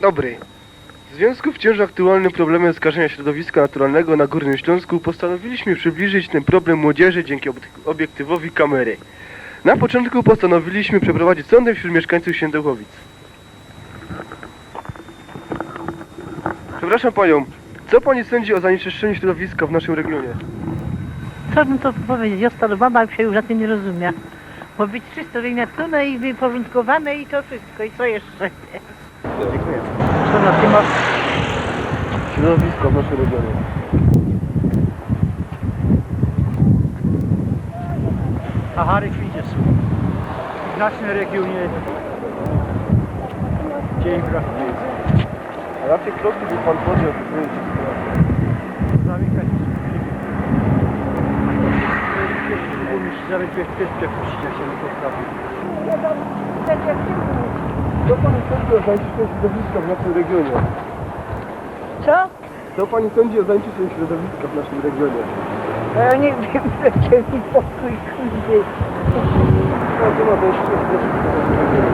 Dobry. W związku wciąż aktualnym problemem skażenia środowiska naturalnego na Górnym Śląsku postanowiliśmy przybliżyć ten problem młodzieży dzięki obiek- obiektywowi kamery. Na początku postanowiliśmy przeprowadzić sondę wśród mieszkańców Świętochowic. Przepraszam panią, co pani sądzi o zanieczyszczeniu środowiska w naszym regionie? Co bym to powiedzieć? Baba się już na tym nie rozumie. Bo być czysto wymiatone i wyporządkowane i to wszystko. I co jeszcze? Dziękuję. Co na tym ma? Środowisko w naszym regionie. Sahary kwitnie są. W naszym regionie dzień brakuje. A jakie kroki by pan podjął, by zmienić sytuację? Zamykać Się nie poprawi. Co pani sądzi o zanieczyszczeniu środowiska w naszym regionie? Co? Co pani sądzi o zanieczyszczeniu środowiska w naszym regionie? Ja nie wiem, dajcie mi pokój, kurde. No, to ma zanieczyszczenie środowiska w naszym regionie.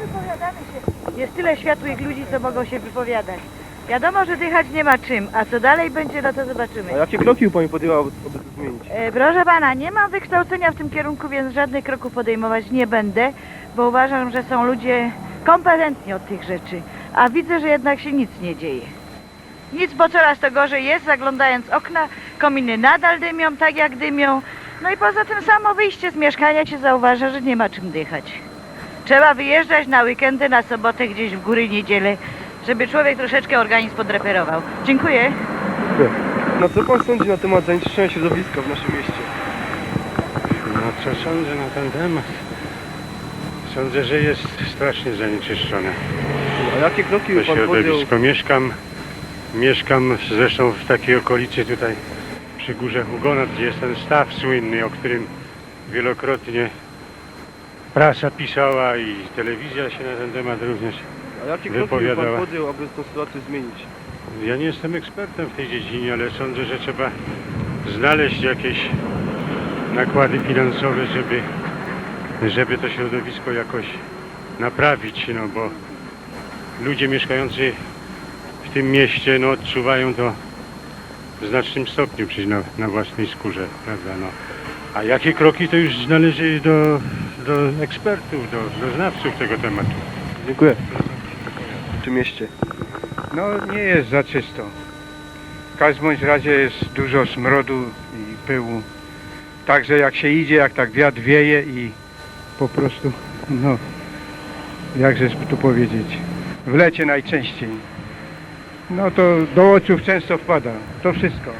Wypowiadamy się. Jest tyle światłych ludzi, co mogą się wypowiadać. Wiadomo, że dychać nie ma czym, a co dalej będzie, no to zobaczymy. A jakie kroki pani podjęła, aby aby to zmienić? E, proszę pana, nie mam wykształcenia w tym kierunku, więc żadnych kroków podejmować nie będę, bo uważam, że są ludzie kompetentni od tych rzeczy. A widzę, że jednak się nic nie dzieje. Nic, bo coraz to gorzej jest, zaglądając okna, kominy nadal dymią, tak jak dymią. No i poza tym samo wyjście z mieszkania się zauważa, że nie ma czym dychać. Trzeba wyjeżdżać na weekendy, na sobotę gdzieś w góry, niedzielę, żeby człowiek troszeczkę organizm podreperował. Dziękuję. No co pan sądzi na temat zanieczyszczenia środowiska w naszym mieście? No co sądzę na ten temat? Sądzę, że jest strasznie zanieczyszczone. A jakie kroki To pan podjął? środowisko. Mieszkam, mieszkam zresztą w takiej okolicy tutaj przy górze Hugonot, gdzie jest ten staw słynny, o którym wielokrotnie prasa pisała i telewizja się na ten temat również. A jakie kroki by pan wypowiadała. podjął, aby tę sytuację zmienić? Ja nie jestem ekspertem w tej dziedzinie, ale sądzę, że trzeba znaleźć jakieś nakłady finansowe, żeby, żeby to środowisko jakoś naprawić, no bo ludzie mieszkający w tym mieście no, odczuwają to w znacznym stopniu przecież na, na własnej skórze, prawda? No. A jakie kroki to już należy do, do ekspertów, do, do znawców tego tematu. Dziękuję. Tym mieście. No nie jest za czysto. W każdym bądź razie jest dużo smrodu i pyłu. Także jak się idzie, jak tak wiatr wieje i po prostu, no, jakże tu powiedzieć, w lecie najczęściej. No to do oczu często wpada. To wszystko.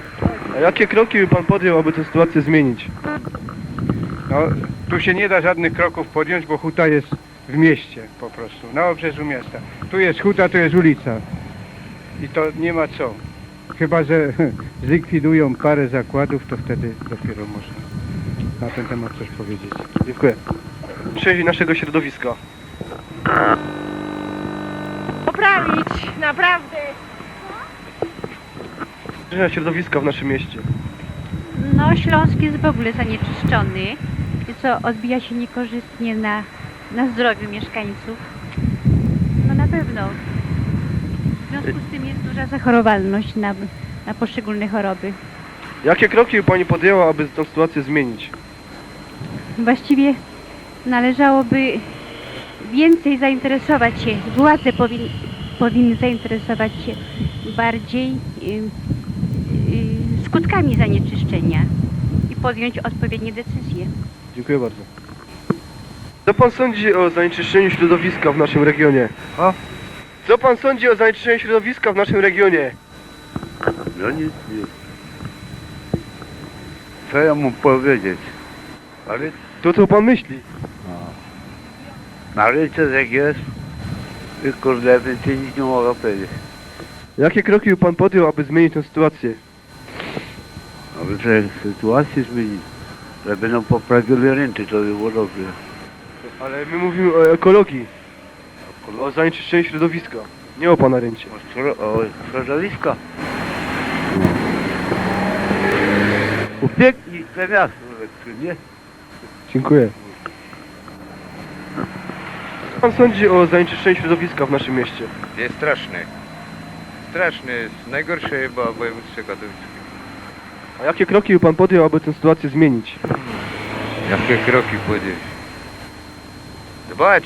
A jakie kroki by pan podjął, aby tę sytuację zmienić? No, tu się nie da żadnych kroków podjąć, bo huta jest w mieście po prostu, na obrzeżu miasta. Tu jest huta, tu jest ulica. I to nie ma co. Chyba, że zlikwidują parę zakładów, to wtedy dopiero można na ten temat coś powiedzieć. Dziękuję. Część naszego środowiska. Poprawić, naprawdę. Zanieczyszczenia środowiska w naszym mieście. No, Śląsk jest w ogóle zanieczyszczony, co odbija się niekorzystnie na, na zdrowiu mieszkańców. No na pewno. W związku z tym jest duża zachorowalność na, na poszczególne choroby. Jakie kroki pani podjęła, aby tę sytuację zmienić? Właściwie należałoby więcej zainteresować się, władze powin, powinny zainteresować się bardziej y, y, skutkami zanieczyszczenia i podjąć odpowiednie decyzje. Dziękuję bardzo. Co pan sądzi o zanieczyszczeniu środowiska w naszym regionie? O? Co pan sądzi o zanieczyszczeniu środowiska w naszym regionie? No nic nie. Co ja mu powiedzieć? Ale, To co pan myśli? no ale co tak jest? I kurde, więcej nic nie mogę powiedzieć. Jakie kroki pan podjął, aby zmienić tę sytuację? Aby tę sytuację zmienić. Żeby nam poprawili rynty, to by było dobrze. Ale my mówimy o ekologii. O zanieczyszczeniu środowiska. Nie o pana ryncie. O, śro- o środowisko. Upięknij te miasto, nie? Dziękuję. Co pan sądzi o zanieczyszczeniu środowiska w naszym mieście? Jest straszny. Straszny, jest najgorszy chyba w województwie katowickim. A jakie kroki by pan podjął, aby tę sytuację zmienić? Jakie kroki podjąć? Dbać.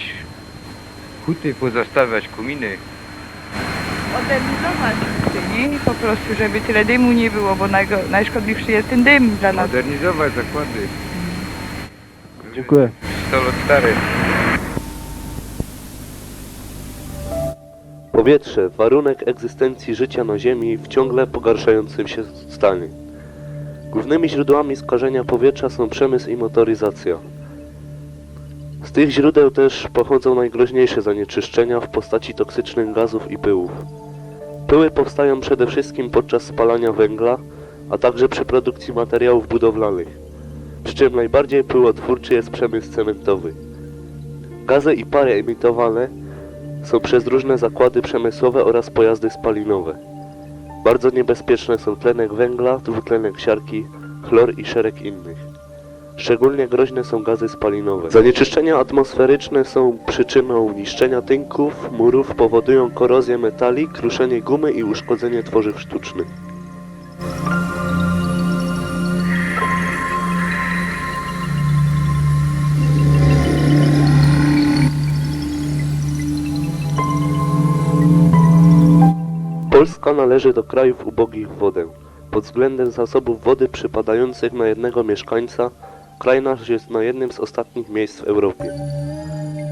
Huty pozostawiać, kominy. modernizować nie? Po prostu, żeby tyle dymu nie było, bo najgo- najszkodliwszy jest ten dym dla nas. Modernizować zakłady. Dziękuję. 100 lat stare. Powietrze, warunek egzystencji życia na Ziemi w ciągle pogarszającym się stanie. Głównymi źródłami skażenia powietrza są przemysł i motoryzacja. Z tych źródeł też pochodzą najgroźniejsze zanieczyszczenia w postaci toksycznych gazów i pyłów. Pyły powstają przede wszystkim podczas spalania węgla, a także przy produkcji materiałów budowlanych. Przy czym najbardziej pyłotwórczy jest przemysł cementowy. Gazy i pary emitowane są przez różne zakłady przemysłowe oraz pojazdy spalinowe. Bardzo niebezpieczne są tlenek węgla, dwutlenek siarki, chlor i szereg innych. Szczególnie groźne są gazy spalinowe. Zanieczyszczenia atmosferyczne są przyczyną niszczenia tynków, murów, powodują korozję metali, kruszenie gumy i uszkodzenie tworzyw sztucznych. Polska należy do krajów ubogich w wodę. Pod względem zasobów wody przypadających na jednego mieszkańca, kraj nasz jest na jednym z ostatnich miejsc w Europie.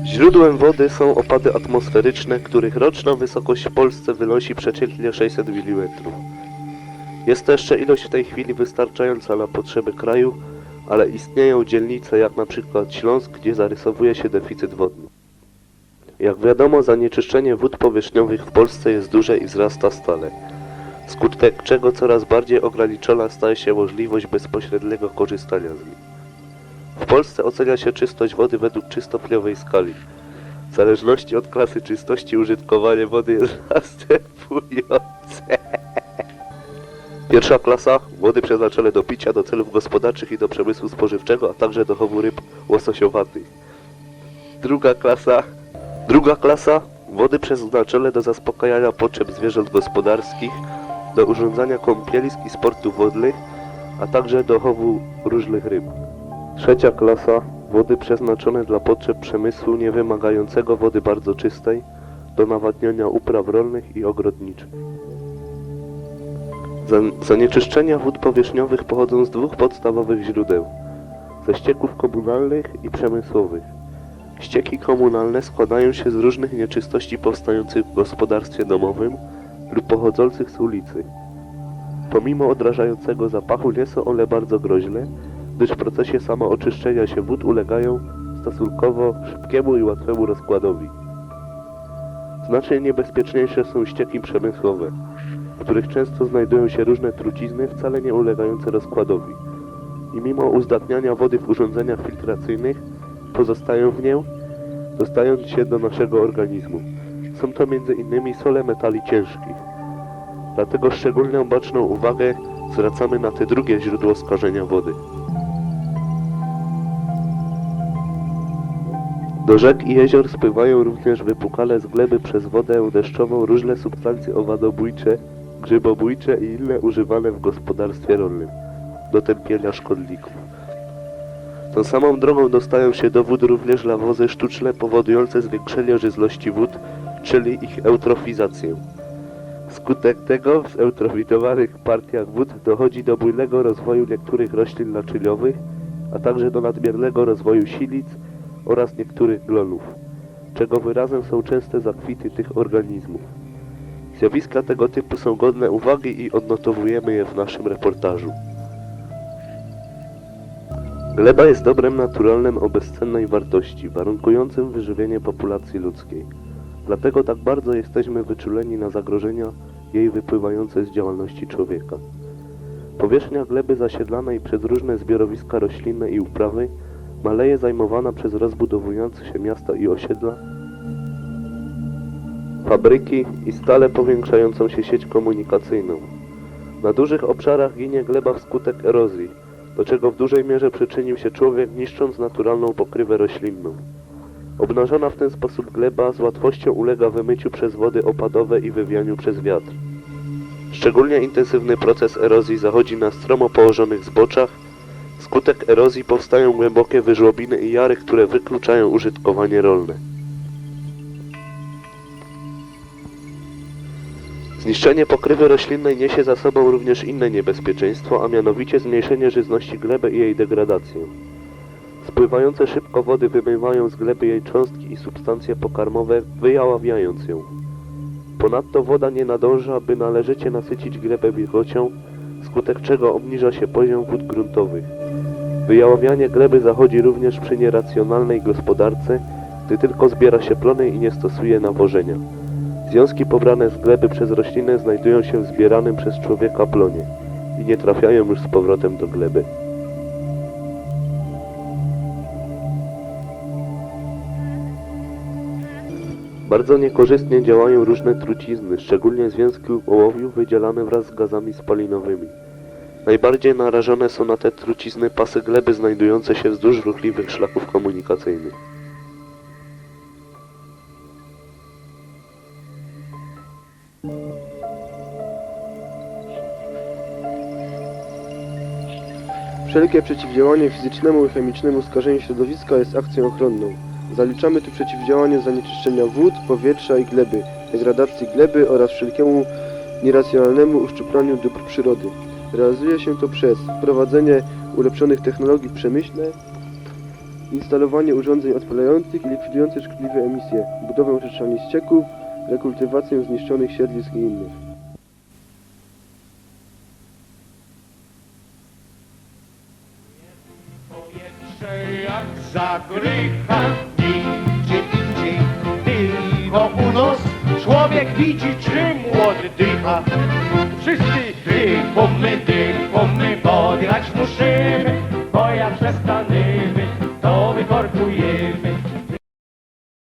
Źródłem wody są opady atmosferyczne, których roczna wysokość w Polsce wynosi przeciętnie 600 mm. Jest to jeszcze ilość w tej chwili wystarczająca na potrzeby kraju, ale istnieją dzielnice jak na przykład Śląsk, gdzie zarysowuje się deficyt wodny. Jak wiadomo, zanieczyszczenie wód powierzchniowych w Polsce jest duże i wzrasta stale, skutek czego coraz bardziej ograniczona staje się możliwość bezpośredniego korzystania z nich. W Polsce ocenia się czystość wody według trzystopniowej skali. W zależności od klasy czystości użytkowanie wody jest następujące. Pierwsza klasa wody przeznaczone do picia, do celów gospodarczych i do przemysłu spożywczego, a także do chowu ryb łososiowatych. Druga klasa Druga klasa wody przeznaczone do zaspokajania potrzeb zwierząt gospodarskich, do urządzania kąpielisk i sportów wodnych, a także do chowu różnych ryb. Trzecia klasa wody przeznaczone dla potrzeb przemysłu nie wymagającego wody bardzo czystej, do nawadniania upraw rolnych i ogrodniczych. Zan- Zanieczyszczenia wód powierzchniowych pochodzą z dwóch podstawowych źródeł: ze ścieków komunalnych i przemysłowych. Ścieki komunalne składają się z różnych nieczystości powstających w gospodarstwie domowym lub pochodzących z ulicy. Pomimo odrażającego zapachu nie są one bardzo groźne, gdyż w procesie samooczyszczenia się wód ulegają stosunkowo szybkiemu i łatwemu rozkładowi. Znacznie niebezpieczniejsze są ścieki przemysłowe, w których często znajdują się różne trucizny wcale nie ulegające rozkładowi. I mimo uzdatniania wody w urządzeniach filtracyjnych, pozostają w nią, dostając się do naszego organizmu. Są to m.in. sole metali ciężkich. Dlatego szczególną baczną uwagę zwracamy na te drugie źródło skażenia wody. Do rzek i jezior spływają również wypukale z gleby przez wodę deszczową różne substancje owadobójcze, grzybobójcze i inne używane w gospodarstwie rolnym do tępienia szkodników. Tą samą drogą dostają się do wód również lawozy sztuczne powodujące zwiększenie żyzności wód, czyli ich eutrofizację. Skutek tego w eutrofitowanych partiach wód dochodzi do bujnego rozwoju niektórych roślin naczyniowych, a także do nadmiernego rozwoju silic oraz niektórych glonów, czego wyrazem są częste zakwity tych organizmów. Zjawiska tego typu są godne uwagi i odnotowujemy je w naszym reportażu. Gleba jest dobrem naturalnym o bezcennej wartości, warunkującym wyżywienie populacji ludzkiej. Dlatego tak bardzo jesteśmy wyczuleni na zagrożenia jej wypływające z działalności człowieka. Powierzchnia gleby zasiedlanej przez różne zbiorowiska roślinne i uprawy Maleje zajmowana przez rozbudowujące się miasta i osiedla, fabryki i stale powiększającą się sieć komunikacyjną. Na dużych obszarach ginie gleba wskutek erozji, do czego w dużej mierze przyczynił się człowiek niszcząc naturalną pokrywę roślinną. Obnażona w ten sposób gleba z łatwością ulega wymyciu przez wody opadowe i wywianiu przez wiatr. Szczególnie intensywny proces erozji zachodzi na stromo położonych zboczach. Wskutek erozji powstają głębokie wyżłobiny i jary, które wykluczają użytkowanie rolne. Zniszczenie pokrywy roślinnej niesie za sobą również inne niebezpieczeństwo, a mianowicie zmniejszenie żyzności gleby i jej degradację. Spływające szybko wody wymywają z gleby jej cząstki i substancje pokarmowe, wyjaławiając ją. Ponadto woda nie nadąża, by należycie nasycić glebę wilgocią, wskutek czego obniża się poziom wód gruntowych. Wyjaławianie gleby zachodzi również przy nieracjonalnej gospodarce, gdy tylko zbiera się plony i nie stosuje nawożenia. Związki pobrane z gleby przez roślinę znajdują się w zbieranym przez człowieka plonie i nie trafiają już z powrotem do gleby. Bardzo niekorzystnie działają różne trucizny, szczególnie związki ołowiu wydzielane wraz z gazami spalinowymi. Najbardziej narażone są na te trucizny pasy gleby znajdujące się wzdłuż ruchliwych szlaków komunikacyjnych. Wszelkie przeciwdziałanie fizycznemu i chemicznemu skażeniu środowiska jest akcją ochronną. Zaliczamy tu przeciwdziałanie zanieczyszczenia wód, powietrza i gleby, degradacji gleby oraz wszelkiemu nieracjonalnemu uszczuplaniu dóbr przyrody. Realizuje się to przez wprowadzenie ulepszonych technologii w przemyśle, instalowanie urządzeń odpalających i likwidujących szkodliwe emisje, budowę oczyszczalni ścieków, rekultywację zniszczonych siedlisk i innych. Jak zagrycha Człowiek widzi, czym młody dycha. Wszyscy dychomy, dychomy, podjechać muszymy, bo ja przestanymy, to wykorkuje.